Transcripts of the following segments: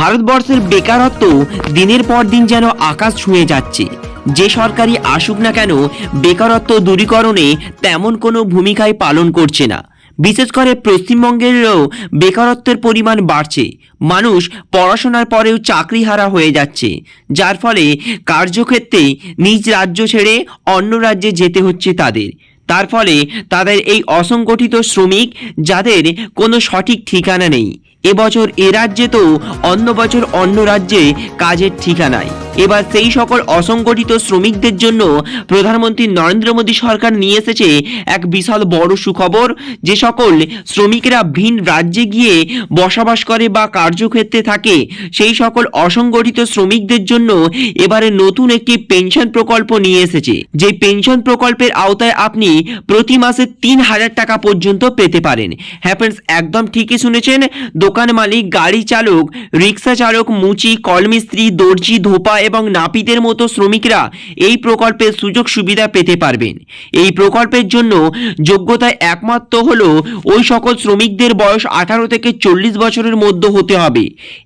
ভারতবর্ষের বেকারত্ব দিনের পর দিন যেন আকাশ ছুঁয়ে যাচ্ছে। যে সরকারি আসুক না কেন, বেকারত্ব দূরীকরণে তেমন কোনো ভূমিকাই পালন করছে না। বিশেষ করে পশ্চিমবঙ্গেরও বেকারত্বের পরিমাণ বাড়ছে। মানুষ পড়াশোনার পরেও চাকরিহারা হয়ে যাচ্ছে। যার ফলে কার্যক্ষেত্রে নিজ রাজ্য ছেড়ে অন্য রাজ্যে যেতে হচ্ছে তাদের। তার ফলে তাদের এই অসংগঠিত শ্রমিক, যাদের কোনো সঠিক ঠিকানা নেই। এবছর এ রাজ্যে তো অন্য বছর অন্য রাজ্যে কাজের ঠিকানায়। এবার সেই সকল অসংগঠিত শ্রমিকদের জন্য প্রধানমন্ত্রী নরেন্দ্র মোদী সরকার নিয়ে এসেছে এক বিশাল বড় সুখবর, যে সকল শ্রমিকরা ভিন রাজ্যে গিয়ে বসবাস করে বা কার্যক্ষেত্রে থাকে, সেই সকল অসংগঠিত শ্রমিকদের জন্য এবারে নতুন একটি পেনশন প্রকল্প নিয়ে এসেছে। যে পেনশন প্রকল্পের আওতায় আপনি প্রতি মাসে তিন হাজার টাকা পর্যন্ত পেতে পারেন। হ্যাপেন্স একদম ঠিকই শুনেছেন। দোকান মালিক, গাড়ি চালক, রিক্সা চালক, মুচি, কলমিস্ত্রি, দর্জি, ধোপা এবং নাপিতের মতো শ্রমিকরা এই প্রকল্পের সুযোগ সুবিধা পেতে পারবেন। এই প্রকল্পের জন্য যোগ্যতা একমাত্র হল ওই সকল শ্রমিকদের বয়স আঠারো থেকে চল্লিশ বছরের মধ্যে হতে হবে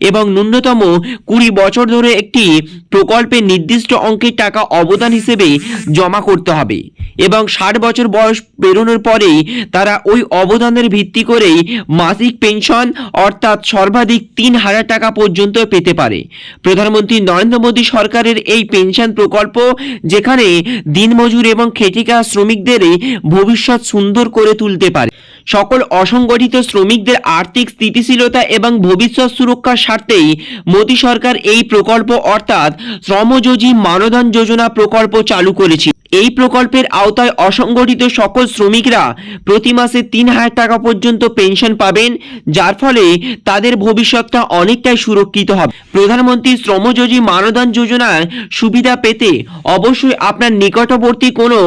এবং ন্যূনতম কুড়ি বছর ধরে একটি প্রকল্পে নির্দিষ্ট অঙ্কের টাকা অবদান হিসেবে জমা করতে হবে এবং ষাট বছর বয়স পেরোনোর পরেই তারা ওই অবদানের ভিত্তি করেই মাসিক পেনশন অর্থাৎ সর্বাধিক তিন হাজার টাকা পর্যন্ত পেতে পারে। প্রধানমন্ত্রী নরেন্দ্র মোদী সরকারের এই পেনশন প্রকল্প, যেখানে দিনমজুর এবং খেটিকা শ্রমিকদের ভবিষ্যৎ সুন্দর করে তুলতে পারে। সকল অসংগঠিত শ্রমিকদের আর্থিক স্থিতিশীলতা এবং ভবিষ্যৎ সুরক্ষার স্বার্থেই মোদী সরকার এই প্রকল্প অর্থাৎ শ্রমযোজী মানধন যোজনা প্রকল্প চালু করেছে। এই প্রকল্পের আওতায় অসংগঠিত সকল শ্রমিকরা প্রতি মাসে তিন হাজার টাকা পর্যন্ত পেনশন পাবেন, যার ফলে তাদের ভবিষ্যৎটা অনেকটাই সুরক্ষিত হবে। প্রধানমন্ত্রী শ্রমযোজী মানধন যোজনার সুবিধা পেতে অবশ্যই আপনার নিকটবর্তী কোনো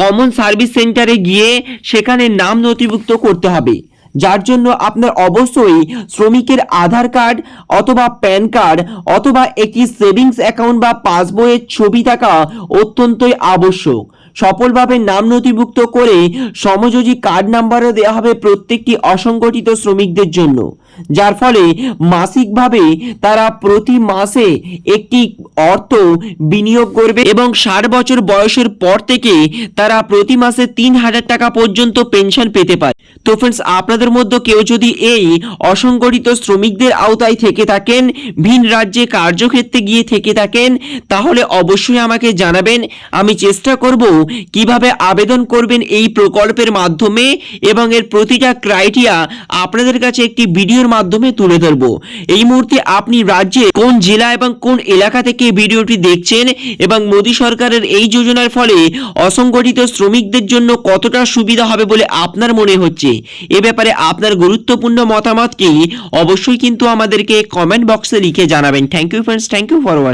কমন সার্ভিস সেন্টারে গিয়ে সেখানে নাম নথিভুক্ত করতে হবে, যার জন্য আপনার অবশ্যই শ্রমিকের আধার কার্ড অথবা প্যান কার্ড অথবা একটি সেভিংস অ্যাকাউন্ট বা পাসবইয়ের ছবি থাকা অত্যন্তই আবশ্যক। সফলভাবে নাম নথিভুক্ত করে সমযোজী কার্ড নাম্বারও দেওয়া হবে প্রত্যেকটি অসংগঠিত শ্রমিকদের জন্য। যার ফলে মাসিকভাবে তারা প্রতি মাসে একটি অর্থ বিনিয়োগ করবে এবং ষাট বছর বয়সের পর থেকে তারা প্রতি মাসে তিন হাজার টাকা পর্যন্ত পেনশন পেতে পারে। তো ফ্রেন্ডস আপনাদের মধ্যে কেউ যদি এই অসংগঠিত শ্রমিকদের আওতায় থেকে থাকেন, ভিন রাজ্যে কার্যক্ষেত্রে গিয়ে থেকে থাকেন, তাহলে অবশ্যই আমাকে জানাবেন। আমি চেষ্টা করব কীভাবে আবেদন করবেন এই প্রকল্পের মাধ্যমে এবং এর প্রতিটা ক্রাইটেরিয়া আপনাদের কাছে একটি ভিডিওর মাধ্যমে তুলে ধরব। এই মুহূর্তে আপনি রাজ্যে কোন জেলা এবং কোন এলাকা থেকে ভিডিওটি দেখছেন এবং মোদী সরকারের এই যোজনার ফলে অসংগঠিত শ্রমিকদের জন্য কতটা সুবিধা হবে বলে আপনার মনে হচ্ছে? এ ব্যাপারে আপনার গুরুত্বপূর্ণ মতামত কি? অবশ্যই কিন্তু আমাদেরকে কমেন্ট বক্সে লিখে জানাবেন। Thank you friends thank you for watching